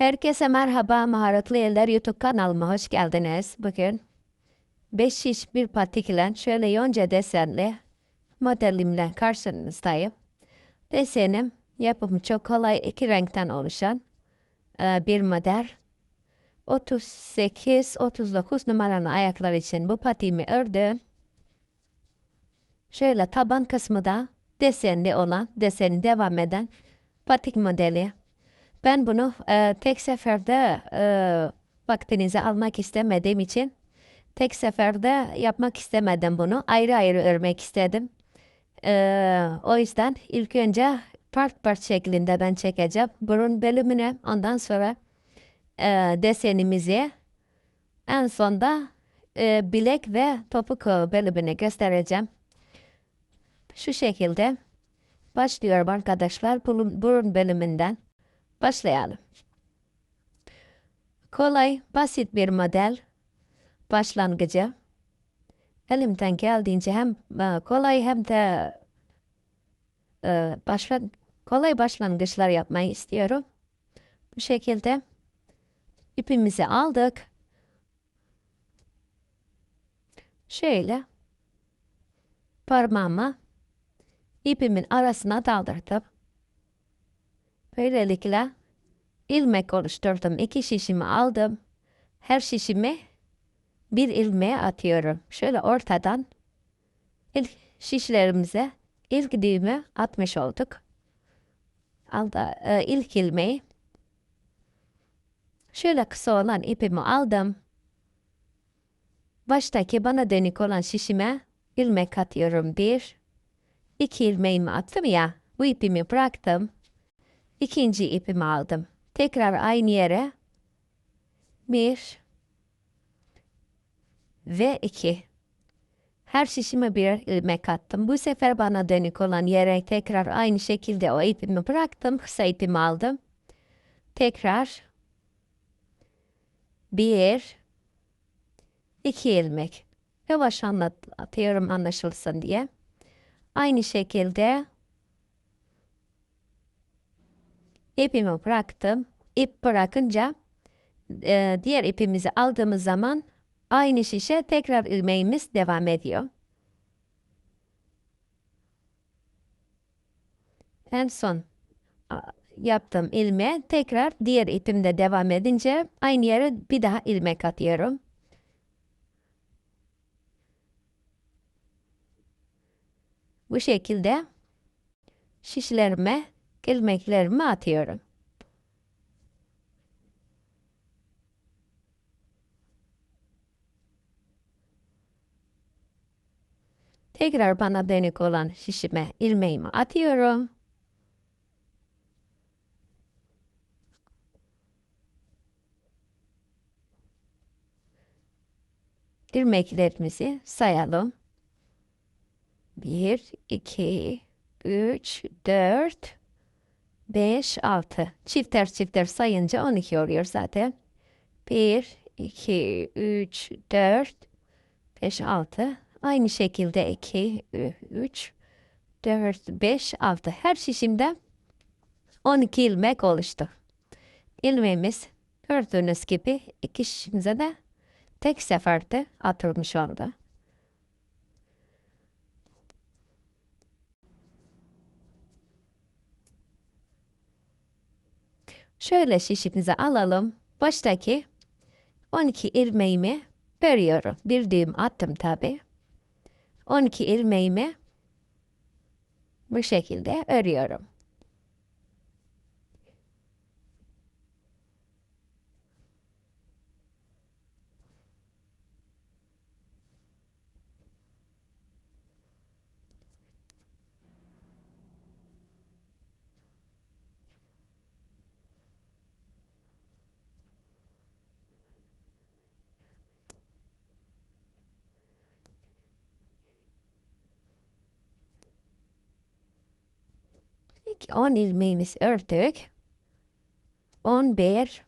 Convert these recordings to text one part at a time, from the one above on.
Herkese merhaba Maharetli Eller YouTube kanalıma hoş geldiniz. Bugün 5 şiş bir patikle şöyle yonca desenli modelimle karşınızdayım. Desenim yapımı çok kolay iki renkten oluşan e, bir model. 38-39 numaralı ayaklar için bu patiğimi ördüm. Şöyle taban kısmı da desenli olan, deseni devam eden patik modeli. Ben bunu e, tek seferde e, vaktinizi almak istemediğim için tek seferde yapmak istemedim bunu. Ayrı ayrı örmek istedim. E, o yüzden ilk önce part part şeklinde ben çekeceğim. Burun bölümüne ondan sonra e, desenimizi en sonda e, bilek ve topuk bölümünü göstereceğim. Şu şekilde başlıyorum arkadaşlar burun, bölümünden. Başlayalım. Kolay, basit bir model. Başlangıcı. Elimden geldiğince hem e, kolay hem de e, başla, kolay başlangıçlar yapmayı istiyorum. Bu şekilde ipimizi aldık. Şöyle parmağımı ipimin arasına daldırdım. Böylelikle ilmek oluşturdum. İki şişimi aldım. Her şişimi bir ilmeğe atıyorum. Şöyle ortadan ilk şişlerimize ilk düğümü atmış olduk. Alda, e, ilk ilmeği şöyle kısa olan ipimi aldım. Baştaki bana dönük olan şişime ilmek atıyorum. Bir, iki ilmeğimi attım ya. Bu ipimi bıraktım. İkinci ipimi aldım. Tekrar aynı yere bir ve iki. Her şişime bir ilmek attım. Bu sefer bana dönük olan yere tekrar aynı şekilde o ipimi bıraktım. Kısa ipimi aldım. Tekrar bir iki ilmek. Yavaş anlatıyorum anlaşılsın diye. Aynı şekilde ipimi bıraktım. İp bırakınca e, diğer ipimizi aldığımız zaman aynı şişe tekrar ilmeğimiz devam ediyor. En son yaptığım ilmeğe tekrar diğer ipimde devam edince aynı yere bir daha ilmek atıyorum. Bu şekilde şişlerime ilmeklerimi atıyorum. Tekrar bana dönük olan şişime ilmeğimi atıyorum. ilmeklerimizi sayalım. 1, 2, 3, 4, 5, 6. Çifter çifter sayınca 12 oluyor zaten. 1, 2, 3, 4, 5, 6. Aynı şekilde 2, 3, 4, 5, 6. Her şişimde 12 ilmek oluştu. İlmeğimiz gördüğünüz gibi iki şişimize de tek seferde atılmış oldu. Şöyle şişimizi alalım. Baştaki 12 ilmeğimi bölüyorum. Bir düğüm attım tabi. 12 ilmeğimi bu şekilde örüyorum. İlk 10 ilmeğimizi ördük. 11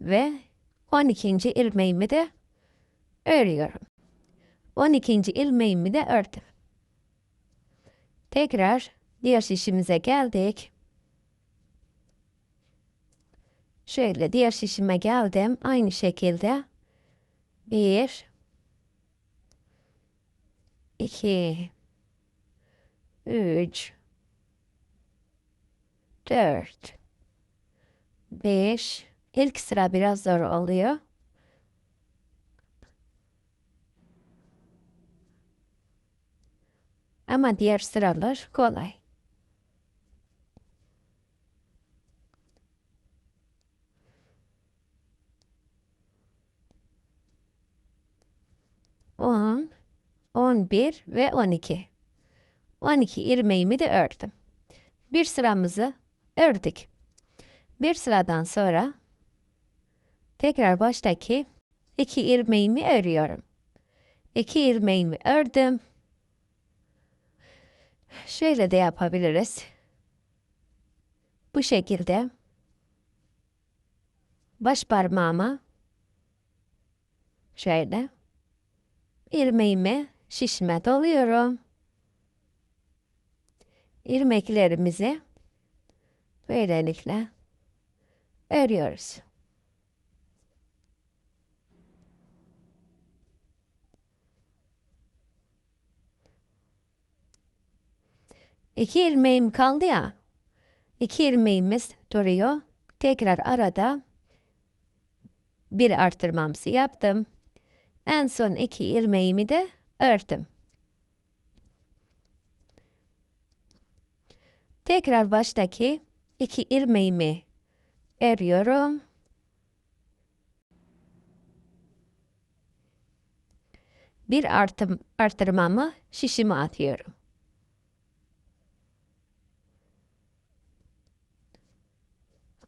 ve 12. ilmeğimi de örüyorum. 12. ilmeğimi de ördüm. Tekrar diğer şişimize geldik. Şöyle diğer şişime geldim. Aynı şekilde. Bir. iki, Üç. Dört. Beş. İlk sıra biraz zor oluyor. Ama diğer sıralar kolay. On, on bir ve on iki. On iki ilmeğimi de ördüm. Bir sıramızı ördük. Bir sıradan sonra tekrar baştaki iki ilmeğimi örüyorum. İki ilmeğimi ördüm. Şöyle de yapabiliriz. Bu şekilde baş parmağıma şöyle ilmeğimi şişme doluyorum. İlmeklerimizi böylelikle örüyoruz. İki ilmeğim kaldı ya. İki ilmeğimiz duruyor. Tekrar arada bir artırmamsı yaptım. En son iki ilmeğimi de ördüm. Tekrar baştaki iki ilmeğimi örüyorum. Bir artım, artırmamı şişime atıyorum.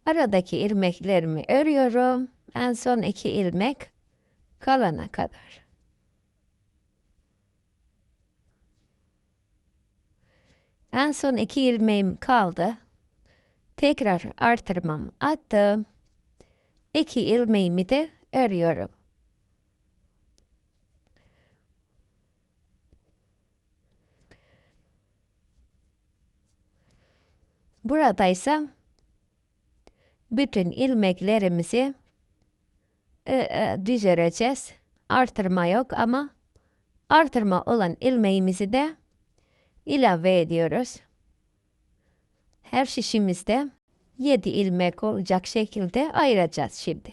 Aradaki ilmeklerimi örüyorum. En son iki ilmek kalana kadar. En son iki ilmeğim kaldı. Tekrar artırmam attım. İki ilmeğimi de örüyorum. Burada ise bütün ilmeklerimizi e, e, düzereceğiz. Artırma yok ama artırma olan ilmeğimizi de ilave ediyoruz. Her şişimizde 7 ilmek olacak şekilde ayıracağız şimdi.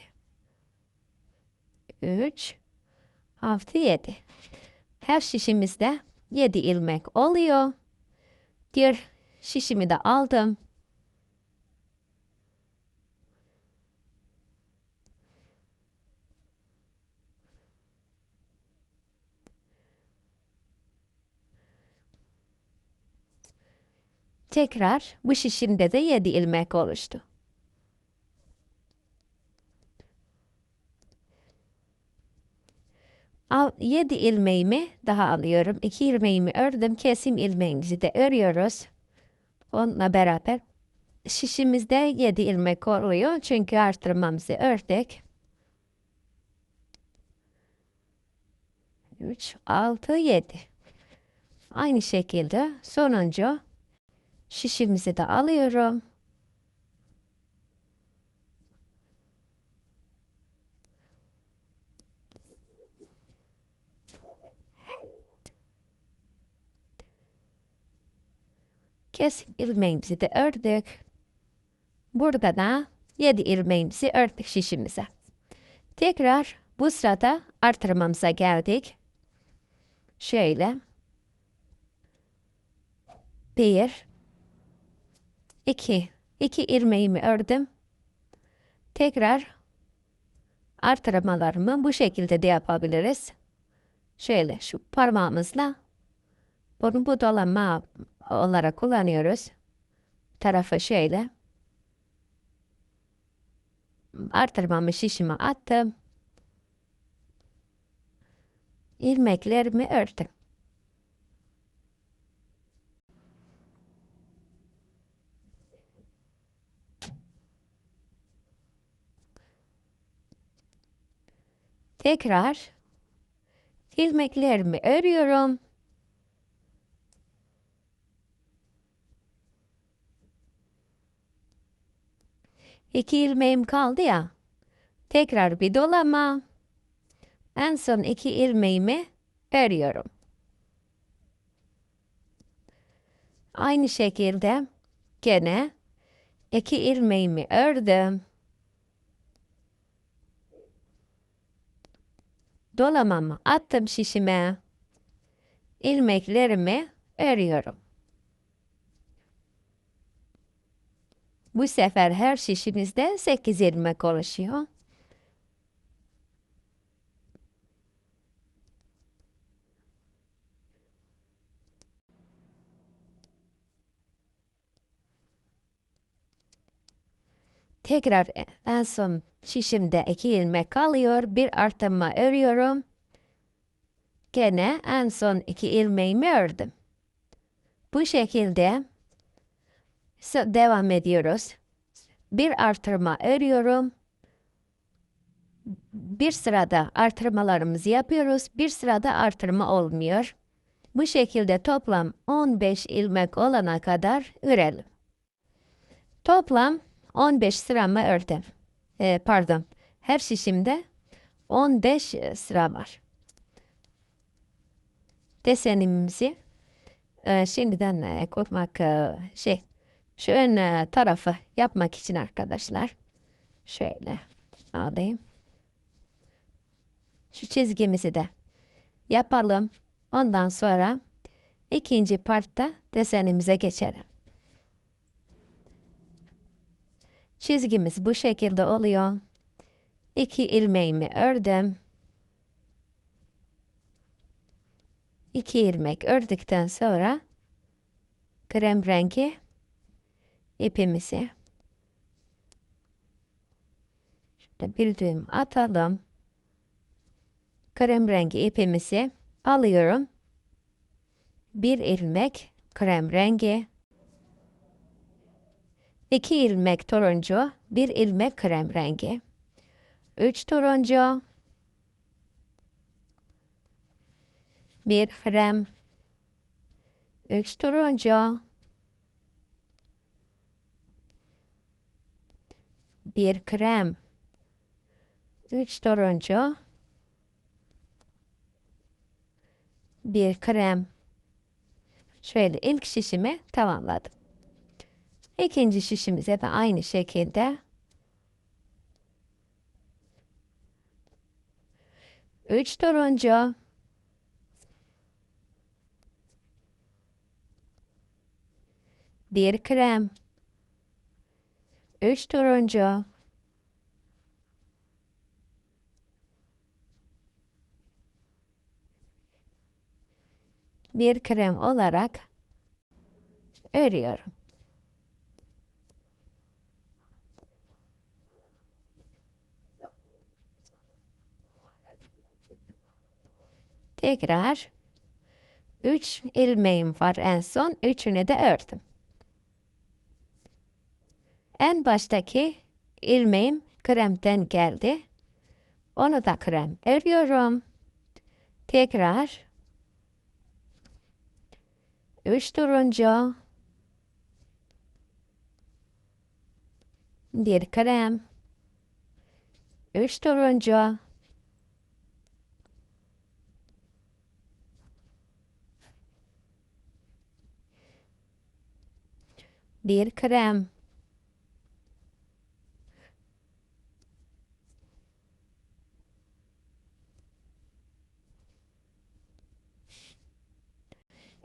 3 6 7 Her şişimizde 7 ilmek oluyor. Diğer şişimi de aldım. Tekrar bu şişimde de 7 ilmek oluştu. Al, 7 ilmeğimi daha alıyorum. 2 ilmeğimi ördüm. Kesim ilmeğimizi de örüyoruz. Onunla beraber şişimizde 7 ilmek oluyor. Çünkü artırmamızı ördük. 3, 6, 7. Aynı şekilde sonuncu Şişimizi de alıyorum. Kesim ilmeğimizi de ördük. Burada da 7 ilmeğimizi ördük şişimize. Tekrar bu sırada artırmamıza geldik. Şöyle. Bir, 2. 2 ilmeğimi ördüm. Tekrar artırmalarımı bu şekilde de yapabiliriz. Şöyle şu parmağımızla bunu bu dolama olarak kullanıyoruz. Tarafı şöyle. Artırmamı şişime attım. İlmeklerimi ördüm. Tekrar ilmeklerimi örüyorum. İki ilmeğim kaldı ya. Tekrar bir dolama. En son iki ilmeğimi örüyorum. Aynı şekilde gene iki ilmeğimi ördüm. Dolamamı attım şişime. İlmeklerimi örüyorum. Bu sefer her şişimizde 8 ilmek oluşuyor. Tekrar en son şişimde iki ilmek kalıyor. Bir artırma örüyorum. Gene en son iki ilmeğimi ördüm. Bu şekilde devam ediyoruz. Bir artırma örüyorum. Bir sırada artırmalarımızı yapıyoruz. Bir sırada artırma olmuyor. Bu şekilde toplam 15 ilmek olana kadar örelim. Toplam 15 sıramı ördüm. Ee, pardon. Her şişimde 15 sıra var. Desenimizi e, şimdiden e, koymak e, şey şu ön e, tarafı yapmak için arkadaşlar şöyle alayım. Şu çizgimizi de yapalım. Ondan sonra ikinci partta desenimize geçelim. Çizgimiz bu şekilde oluyor. İki ilmeğimi ördüm. İki ilmek ördükten sonra krem rengi ipimizi şöyle bir düğüm atalım. Krem rengi ipimizi alıyorum. Bir ilmek krem rengi 2 ilmek turuncu, 1 ilmek krem rengi, 3 turuncu, 1 krem, 3 turuncu, 1 krem, 3 turuncu, 1 krem. Şöyle ilk şişimi tamamladım. İkinci şişimize de aynı şekilde. Üç turuncu. Bir krem. Üç turuncu. Bir krem olarak örüyorum. Tekrar 3 ilmeğim var en son. Üçünü de ördüm. En baştaki ilmeğim kremden geldi. Onu da krem örüyorum. Tekrar 3 turuncu bir krem 3 turuncu bir krem.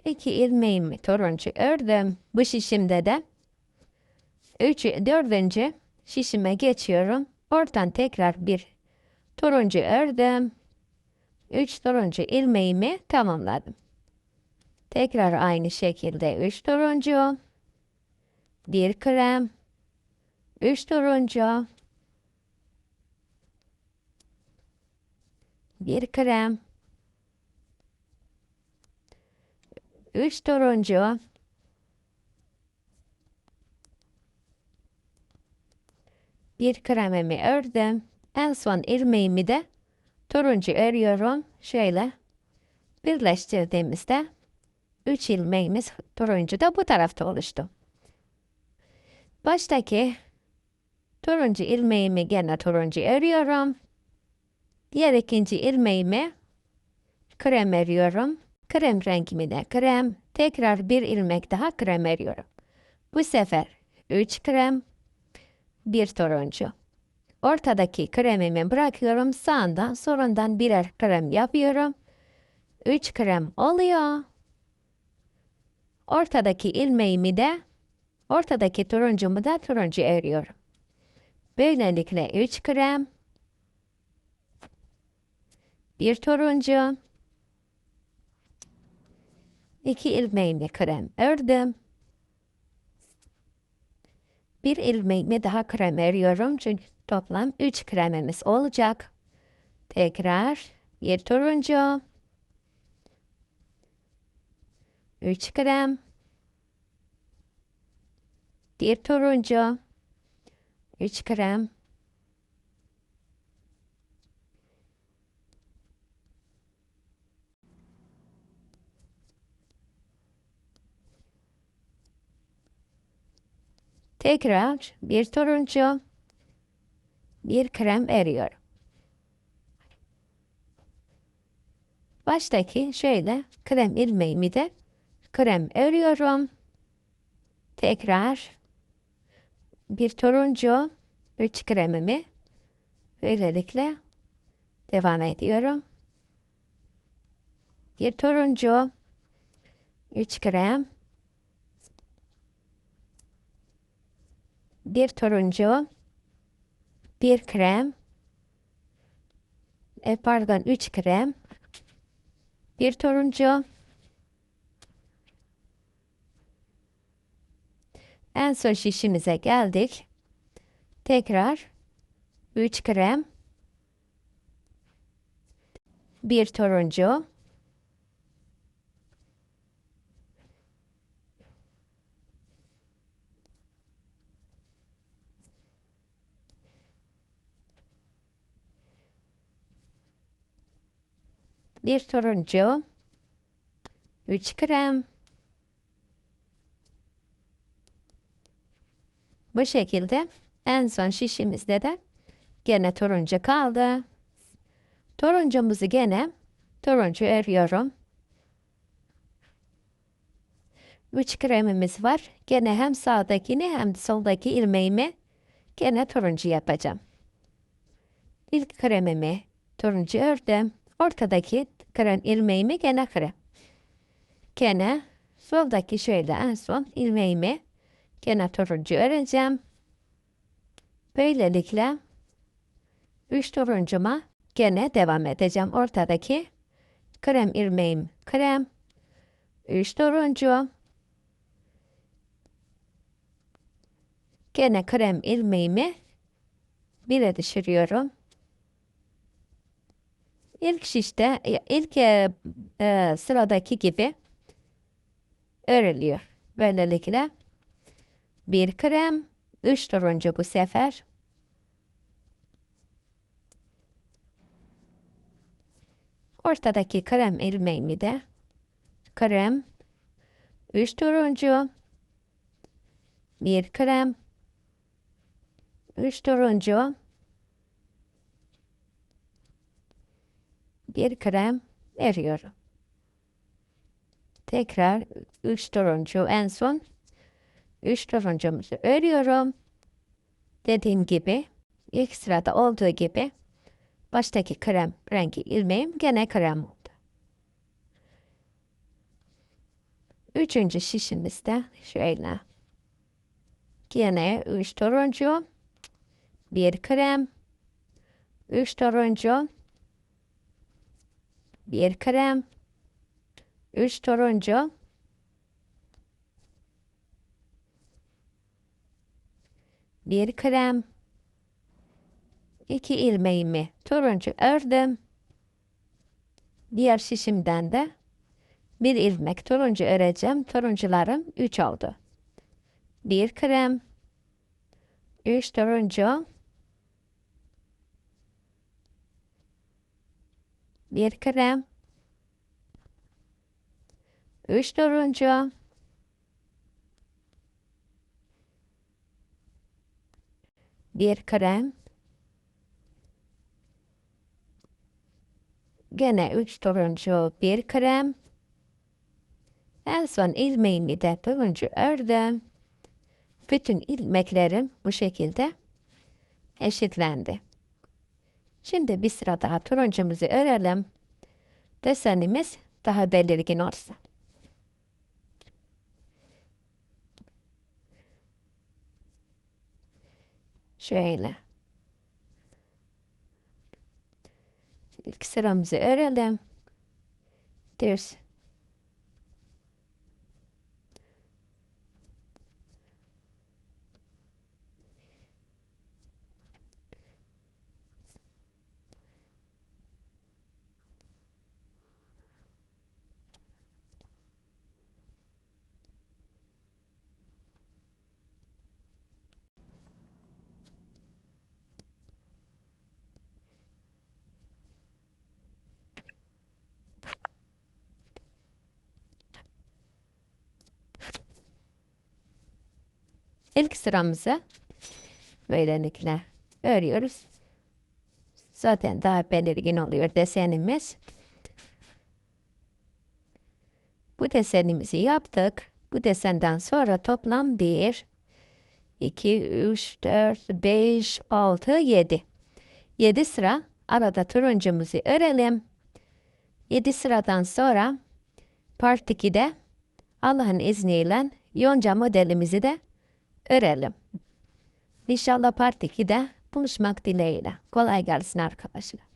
İki ilmeğimi turuncu ördüm. Bu şişimde de üçü, dördüncü şişime geçiyorum. Oradan tekrar bir turuncu ördüm. Üç turuncu ilmeğimi tamamladım. Tekrar aynı şekilde üç turuncu bir krem, üç turuncu, bir krem, üç turuncu, bir kremimi ördüm. En son ilmeğimi de turuncu örüyorum. Şöyle birleştirdiğimizde üç ilmeğimiz turuncu da bu tarafta oluştu. Baştaki Turuncu ilmeğimi gene turuncu örüyorum. Diğer ikinci ilmeğimi krem örüyorum. Krem rengimi de krem. Tekrar bir ilmek daha krem örüyorum. Bu sefer 3 krem, bir turuncu. Ortadaki kremimi bırakıyorum. Sağından solundan birer krem yapıyorum. 3 krem oluyor. Ortadaki ilmeğimi de ortadaki turuncumu da turuncu örüyorum. Böylelikle 3 krem, bir turuncu, iki ilmeğimle krem ördüm. Bir ilmeğimi daha krem örüyorum çünkü toplam 3 kremimiz olacak. Tekrar bir turuncu, 3 krem, bir turuncu, 3 krem, Tekrar bir turuncu, bir krem eriyorum. Baştaki şöyle krem ilmeğimi de krem örüyorum. Tekrar bir turuncu, üç kremimi böylelikle devam ediyorum. Bir turuncu, üç krem, bir turuncu, bir krem, e, pardon üç krem, bir turuncu, en son şişimize geldik. Tekrar üç krem, bir turuncu, bir turuncu, üç krem. Bu şekilde en son şişimizde de gene turuncu kaldı. Turuncumuzu gene turuncu örüyorum. Üç kremimiz var. Gene hem sağdakini hem soldaki ilmeğimi gene turuncu yapacağım. İlk kremimi turuncu ördüm. Ortadaki krem ilmeğimi gene krem. Gene soldaki şöyle en son ilmeğimi gene turuncu öreceğim. Böylelikle üç turuncuma gene devam edeceğim. Ortadaki krem ilmeğim krem. Üç turuncu. Gene krem ilmeğimi bire düşürüyorum. İlk şişte, ilk e, e, sıradaki gibi örülüyor. Böylelikle bir krem, üç turuncu bu sefer. Ortadaki krem ilmeğimi de krem, üç turuncu, bir krem, üç turuncu, bir krem veriyorum. Tekrar üç turuncu en son üç turuncumuzu örüyorum. Dediğim gibi ilk sırada olduğu gibi baştaki krem rengi ilmeğim gene krem oldu. Üçüncü şişimizde şöyle. Gene üç turuncu, bir krem, üç turuncu, bir krem, üç turuncu, bir krem, iki ilmeğimi turuncu ördüm. Diğer şişimden de bir ilmek turuncu öreceğim. Turuncularım üç oldu. Bir krem, üç turuncu, bir krem, üç turuncu, bir krem. Gene üç turuncu bir krem. En son ilmeğimi de turuncu ördüm. Bütün ilmeklerim bu şekilde eşitlendi. Şimdi bir sıra daha turuncumuzu örelim. Desenimiz daha belirgin olsun. Şöyle. İlk sıramızı örelim. Düz. İlk sıramızı böylelikle örüyoruz. Zaten daha belirgin oluyor desenimiz. Bu desenimizi yaptık. Bu desenden sonra toplam 1, 2, 3, 4, 5, 6, 7. 7 sıra arada turuncumuzu örelim. 7 sıradan sonra part 2'de Allah'ın izniyle yonca modelimizi de örelim. İnşallah part 2'de buluşmak dileğiyle. Kolay gelsin arkadaşlar.